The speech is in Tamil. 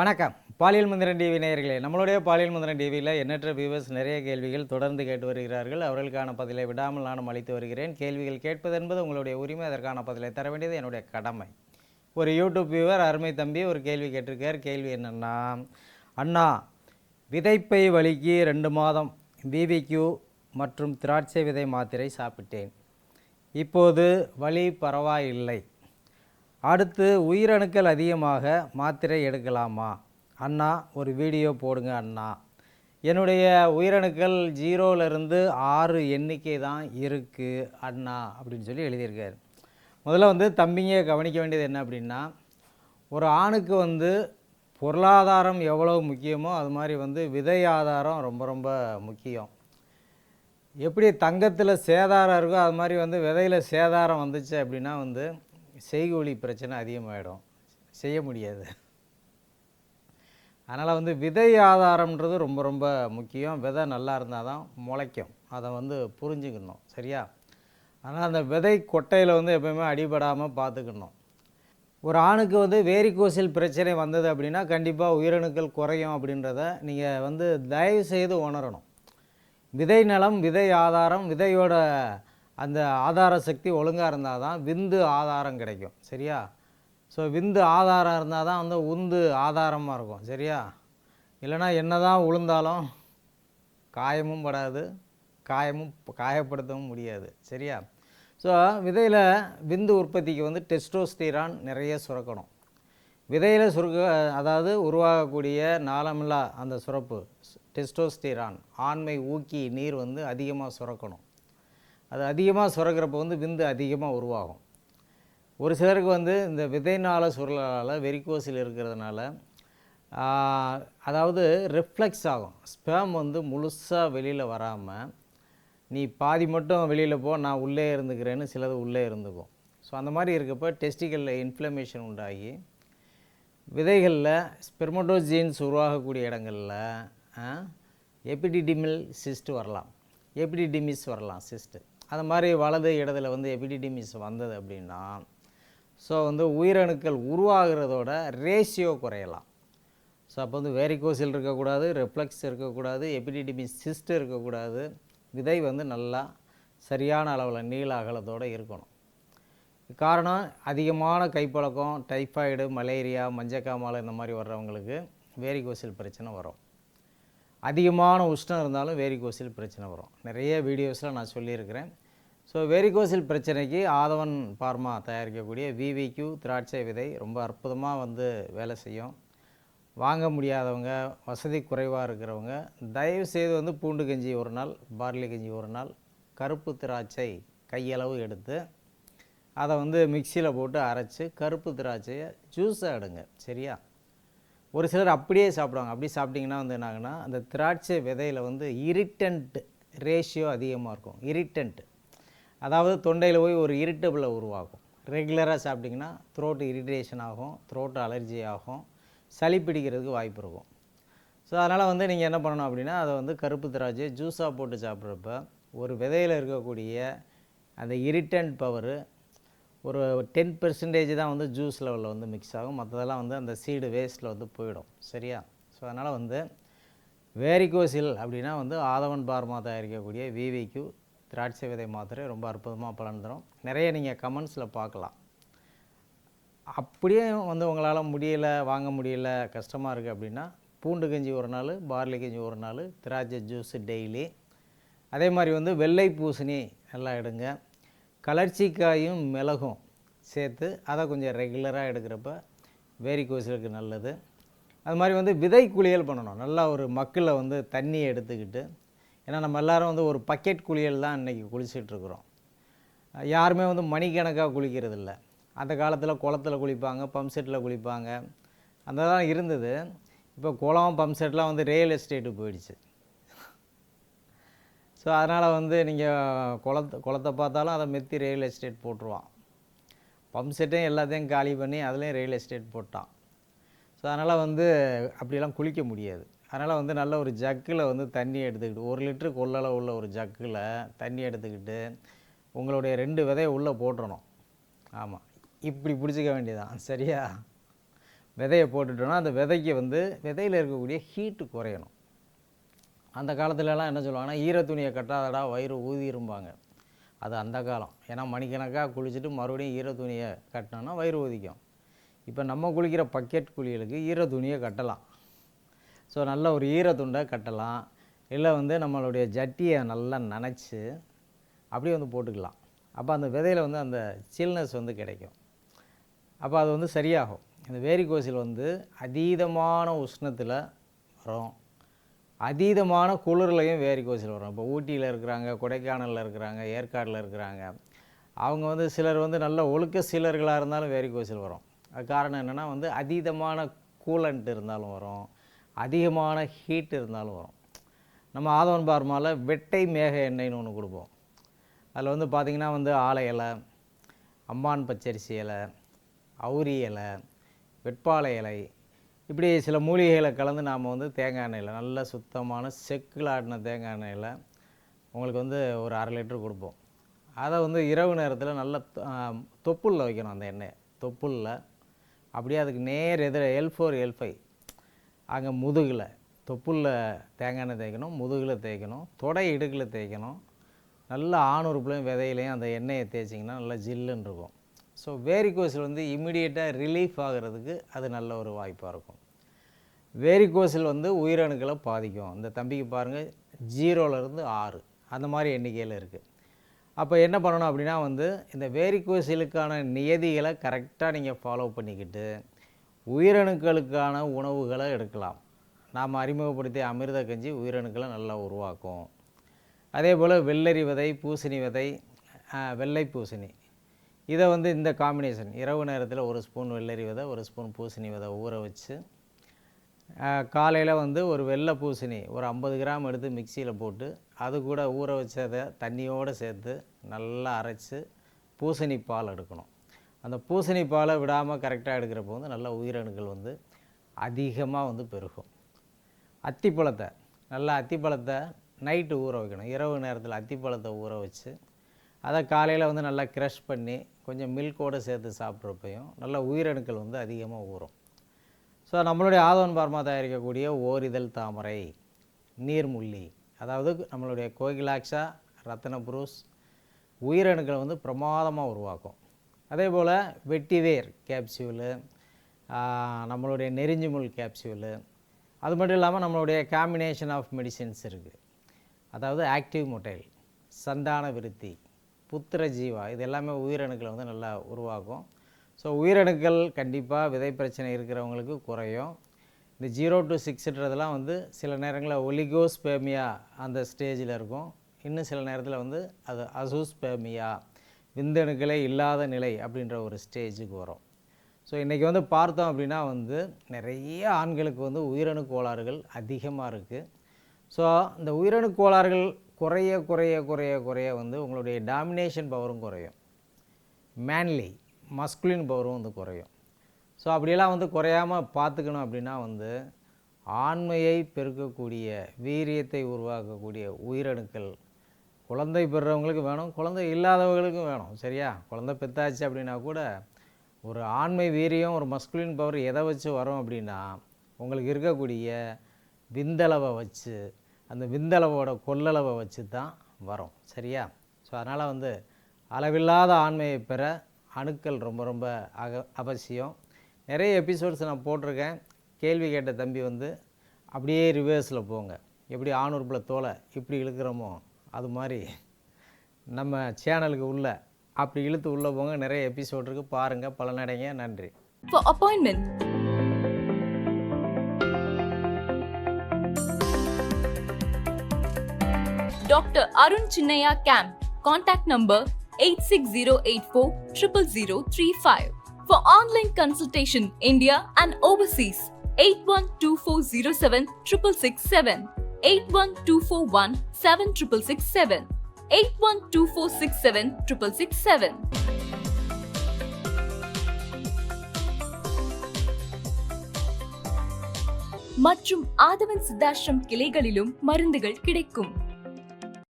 வணக்கம். பாலியல் மந்திரன் டிவி நேயர்களே நம்மளுடைய பாலியல் மந்திரன் டிவியில் எண்ணற்ற வியூவர்ஸ் நிறைய கேள்விகள் தொடர்ந்து கேட்டு வருகிறார்கள். அவர்களுக்கான பதிலை விடாமல் நானும் அளித்து வருகிறேன். கேள்விகள் கேட்பது என்பது உங்களுடைய உரிமை. அதற்கான பதிலை தர வேண்டியது என்னுடைய கடமை. ஒரு யூடியூப் வியூவர் அருமை தம்பி ஒரு கேள்வி கேட்டிருக்கார். கேள்வி என்னென்னா அண்ணா விதைப்பை வலிக்கு ரெண்டு மாதம் பிபிக்யூ மற்றும் திராட்சை விதை மாத்திரை சாப்பிட்டேன். இப்போது வலி பரவாயில்லை. அடுத்து உயிரணுக்கள் அதிகமாக மாத்திரை எடுக்கலாமா? அண்ணா ஒரு வீடியோ போடுங்க அண்ணா. என்னுடைய உயிரணுக்கள் ஜீரோலேருந்து ஆறு எண்ணிக்கை தான் இருக்குது அண்ணா அப்படின்னு சொல்லி எழுதியிருக்காரு. முதல்ல வந்து தம்பிங்க கவனிக்க வேண்டியது என்ன அப்படின்னா ஒரு ஆணுக்கு வந்து பொருளாதாரம் எவ்வளோ முக்கியமோ அது மாதிரி வந்து விதை ஆதாரம் ரொம்ப ரொம்ப முக்கியம். எப்படி தங்கத்தில் சேதாரம் இருக்கோ அது மாதிரி வந்து விதையில் சேதாரம் வந்துச்சு அப்படின்னா வந்து செய்கூலி பிரச்சனை அதிகமாகிடும் செய்ய முடியாது. அதனால் வந்து விதை ஆதாரம்ன்றது ரொம்ப ரொம்ப முக்கியம். விதை நல்லா இருந்தால் தான் முளைக்கும். அதை வந்து புரிஞ்சுக்கணும். சரியா? அதனால் அந்த விதை கொட்டையில் வந்து எப்பயுமே அடிபடாமல் பார்த்துக்கணும். ஒரு ஆணுக்கு வந்து வேரிகோசில் பிரச்சனை வந்தது அப்படின்னா கண்டிப்பாக உயிரணுக்கள் குறையும் அப்படின்றத நீங்கள் வந்து தயவு செய்து உணரணும். விதை நலம் விதை ஆதாரம் விதையோட அந்த ஆதார சக்தி ஒழுங்காக இருந்தால் தான் விந்து ஆதாரம் கிடைக்கும். சரியா? ஸோ விந்து ஆதாரம் இருந்தால் தான் வந்து உந்து ஆதாரமாக இருக்கும். சரியா? இல்லைன்னா என்ன தான் உளுந்தாலும் காயமும் படாது காயமும் காயப்படுத்தவும் முடியாது. சரியா? ஸோ விதையில் விந்து உற்பத்திக்கு வந்து டெஸ்டோஸ்டீரான் நிறைய சுரக்கணும். விதையில் சுருக்க அதாவது உருவாகக்கூடிய நாளமில்லா அந்த சுரப்பு டெஸ்டோஸ்டீரான் ஆண்மை ஊக்கி நீர் வந்து அதிகமாக சுரக்கணும். அது அதிகமாக சுரக்கிறப்ப வந்து விந்து அதிகமாக உருவாகும். ஒரு சிலருக்கு வந்து இந்த விதைநாள சுருளால் வெறிக்கோசில் இருக்கிறதுனால அதாவது ரிஃப்ளெக்ஸ் ஆகும். ஸ்பேம் வந்து முழுசாக வெளியில் வராமல் நீ பாதி மட்டும் வெளியில் போ நான் உள்ளே இருந்துக்கிறேன்னு சிலது உள்ளே இருந்துக்கும். ஸோ அந்த மாதிரி இருக்கப்போ டெஸ்டிகளில் இன்ஃப்ளமேஷன் உண்டாகி விதைகளில் ஸ்பெர்மோட்டோஜீன்ஸ் உருவாகக்கூடிய இடங்களில் எபிடிடிமில் சிஸ்ட் வரலாம். எபிடிடிமிஸ் வரலாம் சிஸ்ட்டு அது மாதிரி வலது இடத்துல வந்து எபிடிடிமிஸ் வந்தது அப்படின்னா ஸோ வந்து உயிரணுக்கள் உருவாகிறதோட ரேஷியோ குறையலாம். ஸோ அப்போ வந்து வேரிகோசில் இருக்கக்கூடாது ரெஃப்ளெக்ஸ் இருக்கக்கூடாது எபிடிடிமிஸ் சிஸ்ட் இருக்கக்கூடாது விதை வந்து நல்லா சரியான அளவில் நீள அகலத்தோடு இருக்கணும். காரணம் அதிகமான கைப்பழக்கம் டைஃபாய்டு மலேரியா மஞ்சக்காமாலை இந்த மாதிரி வர்றவங்களுக்கு வேரிகோசில் பிரச்சனை வரும். அதிகமான உஷ்ணம் இருந்தாலும் வேரிகோசில் பிரச்சனை வரும். நிறைய வீடியோஸில் நான் சொல்லியிருக்கிறேன். ஸோ வேரிகோசில் பிரச்சனைக்கு ஆதவன் பார்மா தயாரிக்கக்கூடிய விவிக்யூ திராட்சை விதை ரொம்ப அற்புதமாக வந்து வேலை செய்யும். வாங்க முடியாதவங்க வசதி குறைவாக இருக்கிறவங்க தயவு செய்து வந்து பூண்டு கஞ்சி ஒரு நாள் பார்லி கஞ்சி ஒரு நாள் கருப்பு திராட்சை கையளவு எடுத்து அதை வந்து மிக்சியில் போட்டு அரைச்சி கருப்பு திராட்சையை ஜூஸாக எடுங்க. சரியா? ஒரு சிலர் அப்படியே சாப்பிடுவாங்க. அப்படி சாப்பிட்டிங்கன்னா வந்து என்னாகுன்னா அந்த திராட்சை விதையில் வந்து இரிட்டன்ட் ரேஷியோ அதிகமாக இருக்கும். இரிட்டன்ட் அதாவது தொண்டையில் போய் ஒரு இரிட்டபிளை உருவாகும். ரெகுலராக சாப்பிட்டிங்கன்னா த்ரோட்டு இரிட்டேஷன் ஆகும் த்ரோட்டு அலர்ஜி ஆகும் சளி பிடிக்கிறதுக்கு வாய்ப்பு இருக்கும். ஸோ அதனால் வந்து நீங்கள் என்ன பண்ணணும் அப்படின்னா அதை வந்து கருப்பு திராட்சை ஜூஸாக போட்டு சாப்பிட்றப்ப ஒரு விதையில் இருக்கக்கூடிய அந்த இரிட்டன்ட் பவரு ஒரு டென் பெர்சன்டேஜ் தான் வந்து ஜூஸ் லெவலில் வந்து மிக்ஸ் ஆகும். மற்றதெல்லாம் வந்து அந்த சீடு வேஸ்ட்டில் வந்து போயிடும். சரியா? ஸோ அதனால் வந்து வேரிகோசில் அப்படின்னா வந்து ஆதவன் பார்மா தயாரிக்கக்கூடிய விவிக்யூ திராட்சை விதை மாத்திரை ரொம்ப அற்புதமாக பலன் தரும். நிறைய நீங்கள் கமெண்ட்ஸில் பார்க்கலாம். அப்படியே வந்து உங்களால் முடியல வாங்க முடியல கஷ்டமாக இருக்குது அப்படின்னா பூண்டு கஞ்சி ஒரு நாள் பார்லி கஞ்சி ஒரு நாள் திராட்சை ஜூஸு டெய்லி அதே மாதிரி வந்து வெள்ளை பூசணி நல்லா எடுங்க. கலர்ச்சிக்காயும் மிளகும் சேர்த்து அதை கொஞ்சம் ரெகுலராக எடுக்கிறப்ப வேரிகோசிலுக்கு நல்லது. அது மாதிரி வந்து விதை குளியல் பண்ணணும். நல்லா ஒரு மக்களை வந்து தண்ணி எடுத்துக்கிட்டு ஏன்னா நம்ம எல்லாரும் வந்து ஒரு பக்கெட் குளியல் தான் இன்றைக்கி குளிச்சிட்ருக்குறோம் யாருமே வந்து மணிக்கணக்காக குளிக்கிறது இல்லை அந்த காலத்தில் குளத்துல குளிப்பாங்க பம்ப் செட்டில் குளிப்பாங்க. அந்த தான் இருந்தது. இப்போ குளம் பம்ப் செட்லாம் வந்து ரியல் எஸ்டேட்டு போயிடுச்சு. ஸோ அதனால் வந்து நீங்கள் குளத்த குளத்தை பார்த்தாலும் அதை மெத்தி ரியல் எஸ்டேட் போட்டுருவான். பம்ப் செட்டையும் எல்லாத்தையும் காலி பண்ணி அதுலேயும் ரியல் எஸ்டேட் போட்டான். ஸோ அதனால் வந்து அப்படிலாம் குளிக்க முடியாது. அதனால் வந்து நல்ல ஒரு ஜக்கில் வந்து தண்ணி எடுத்துக்கிட்டு ஒரு லிட்டரு கொள்ளளவு உள்ள ஒரு ஜக்கில் தண்ணி எடுத்துக்கிட்டு உங்களுடைய ரெண்டு விதையை உள்ளே போட்டுடணும் ஆமாம் இப்படி பிடிச்சிக்க வேண்டியதான் சரியா? விதையை போட்டுட்டோன்னா அந்த விதைக்கு வந்து விதையில் இருக்கக்கூடிய ஹீட்டு குறையணும். அந்த காலத்துலலாம் என்ன சொல்லுவாங்கன்னா ஈர துணியை கட்டாதடா வயிறு ஊதிரும்பாங்க. அது அந்த காலம். ஏன்னா மணிக்கணக்காக குளிச்சுட்டு மறுபடியும் ஈர துணியை கட்டினோன்னா வயிறு ஊதிக்கும். இப்போ நம்ம குளிக்கிற பக்கெட் குளியலுக்கு ஈர துணியை கட்டலாம். ஸோ நல்ல ஒரு ஈர துண்டை கட்டலாம். இல்லை வந்து நம்மளுடைய ஜட்டியை நல்லா நனைச்சி அப்படியே வந்து போட்டுக்கலாம். அப்போ அந்த விதையில் வந்து அந்த சில்னஸ் வந்து கிடைக்கும். அப்போ அது வந்து சரியாகும். இந்த வேரிகோசில் வந்து அதீதமான உஷ்ணத்தில் வரும். அதீதமான குளிர்லையும் வேரிகோசில் வரும். இப்போ ஊட்டியில் இருக்கிறாங்க கொடைக்கானலில் இருக்கிறாங்க ஏற்காடில் இருக்கிறாங்க. அவங்க வந்து சிலர் வந்து நல்ல ஒழுக்க சீலர்களாக இருந்தாலும் வேரிகோசில் வரும். அது காரணம் என்னென்னா வந்து அதீதமான கூலண்ட் இருந்தாலும் வரும். அதிகமான ஹீட் இருந்தாலும் வரும். நம்ம ஆதவன் பார்மாவில் வெட்டை மேக எண்ணெய்னு ஒன்று கொடுப்போம். அதில் வந்து பார்த்திங்கன்னா வந்து ஆலை இலை அம்மான் பச்சரிசி இலை அவுரி இலை வெட்பாலை இலை இப்படி சில மூலிகைகளை கலந்து நாம் வந்து தேங்காய் எண்ணெயில் நல்ல சுத்தமான செக்கில் ஆட்டின தேங்காய் எண்ணெயில் உங்களுக்கு வந்து ஒரு அரை லிட்டர் கொடுப்போம். அதை வந்து இரவு நேரத்தில் நல்ல தொப்புளில் வைக்கணும் அந்த எண்ணெயை. தொப்புளில் அப்படியே அதுக்கு நேர் எதிர எல் ஃபோர் எல் ஃபைவ் அங்கே முதுகில் தொப்புளில் தேங்காய் எண்ணெய் தேய்க்கணும் முதுகில் தேய்க்கணும் தொடை இடுக்கில் தேய்க்கணும். நல்ல ஆணுறுப்புலையும் விதையிலையும் அந்த எண்ணெயை தேய்ச்சிங்கன்னா நல்லா ஜில்லுன்னு இருக்கும். ஸோ வேரிகோஸில் வந்து இம்மிடியேட்டாக ரிலீஃப் ஆகிறதுக்கு அது நல்ல ஒரு வாய்ப்பாக இருக்கும். வேரிகோஸில் வந்து உயிரணுக்களை பாதிக்கும். இந்த தம்பிக்கு பாருங்கள் ஜீரோலேருந்து ஆறு. அந்த மாதிரி எண்ணிக்கையில் இருக்குது அப்போ என்ன பண்ணணும் அப்படின்னா வந்து இந்த வேரிகோசிலுக்கான நியதிகளை கரெக்டாக நீங்கள் ஃபாலோ பண்ணிக்கிட்டு உயிரணுக்களுக்கான உணவுகளை எடுக்கலாம். நாம் அறிமுகப்படுத்திய அமிர்த கஞ்சி உயிரணுக்களை நல்லா உருவாக்கும். அதே போல் வெள்ளரி விதை பூசணி விதை வெள்ளை பூசணி. இதை வந்து இந்த காம்பினேஷன் இரவு நேரத்தில் ஒரு ஸ்பூன் வெள்ளரி விதை ஒரு ஸ்பூன் பூசணி விதை ஊற வச்சு காலையில் வந்து ஒரு வெள்ளை பூசணி ஒரு ஐம்பது கிராம் எடுத்து மிக்சியில் போட்டு அது கூட ஊற வச்சதை தண்ணியோடு சேர்த்து நல்லா அரைச்சி பூசணி பால் எடுக்கணும். அந்த பூசணி பாலை விடாமல் கரெக்டாக எடுக்கிறப்போ வந்து நல்ல உயிரணுக்கள் வந்து அதிகமாக வந்து பெருகும். அத்திப்பழத்தை நல்லா அத்திப்பழத்தை நைட்டு ஊற வைக்கணும். இரவு நேரத்தில் அத்திப்பழத்தை ஊற வச்சு அதை காலையில் வந்து நல்லா க்ரஷ் பண்ணி கொஞ்சம் மில்கோடு சேர்த்து சாப்பிட்றப்பையும் நல்ல உயிரணுக்கள் வந்து அதிகமாக ஊறும். ஸோ நம்மளுடைய ஆதவன் பார்மா தயாரிக்கக்கூடிய ஓரிதழ் தாமரை நீர்முள்ளி அதாவது நம்மளுடைய கோகிலாக்ஷா ரத்தன புரூஸ் உயிரணுக்களை வந்து பிரமாதமாக உருவாக்கும். அதே போல் வெட்டிவேர் கேப்சியூலு நம்மளுடைய நெறிஞ்சிமுள் கேப்சியூலு அது மட்டும் இல்லாமல் நம்மளுடைய காம்பினேஷன் ஆஃப் மெடிசின்ஸ் இருக்குது அதாவது ஆக்டிவ் மொட்டைல் சந்தான விருத்தி புத்திர ஜீவா இது எல்லாமே உயிரணுக்களை வந்து நல்லா உருவாக்கும். ஸோ உயிரணுக்கள் கண்டிப்பாக விதை பிரச்சனை இருக்கிறவங்களுக்கு குறையும். இந்த ஜீரோ டு சிக்ஸ்ன்றதெல்லாம் வந்து சில நேரங்களில் ஒலிகோஸ்பேமியா அந்த ஸ்டேஜில் இருக்கும். இன்னும் சில நேரத்தில் வந்து அது அசூஸ்பேமியா விந்தணுக்களே இல்லாத நிலை அப்படின்ற ஒரு ஸ்டேஜுக்கு வரும். ஸோ இன்றைக்கி வந்து பார்த்தோம் அப்படின்னா வந்து நிறைய ஆண்களுக்கு வந்து உயிரணு கோளாறுகள் அதிகமாக இருக்குது ஸோ இந்த உயிரணு கோளாறுகள் குறைய குறைய குறைய குறைய வந்து உங்களுடைய டாமினேஷன் பவரும் குறையும். மேன்லி மஸ்குலின் பவரும் வந்து குறையும். ஸோ அப்படியெல்லாம் வந்து குறையாமல் பார்த்துக்கணும் அப்படின்னா வந்து ஆண்மையை பெருக்கக்கூடிய வீரியத்தை உருவாக்கக்கூடிய உயிரணுக்கள் குழந்தை பெறுறவங்களுக்கு வேணும் குழந்தை இல்லாதவங்களுக்கும் வேணும் சரியா? குழந்தை பெத்தாச்சு அப்படின்னா கூட ஒரு ஆண்மை வீரியம் ஒரு மஸ்குலின் பவர் எதை வச்சு வரும் அப்படின்னா உங்களுக்கு இருக்கக்கூடிய விந்தளவை வச்சு அந்த விந்தளவோட கொள்ளளவை வச்சு தான் வரும் சரியா? ஸோ அதனால் வந்து அளவில்லாத ஆண்மையை பெற அணுக்கள் ரொம்ப ரொம்ப அக அவசியம். நிறைய எபிசோட்ஸ் நான் போட்டிருக்கேன். கேள்வி கேட்ட தம்பி வந்து அப்படியே ரிவர்ஸில் போங்க. எப்படி ஆணுறுப்பில் தோலை இப்படி இழுக்கிறோமோ அது மாதிரி நம்ம சேனலுக்கு உள்ள அப்படி இழுத்து உள்ளே போங்க. நிறைய எபிசோட் இருக்குது பாருங்கள் பலனடைங்க. நன்றி. For appointment, Dr. Arun Chinnaya Camp. Contact number 86084 00035. For online consultation, India and overseas, 812407 667, 81241 7667, 812467 667. மற்றும் ஆதவன் சித்தாஷ்ரம் கிளைகளிலும் மருந்துகள் கிடைக்கும்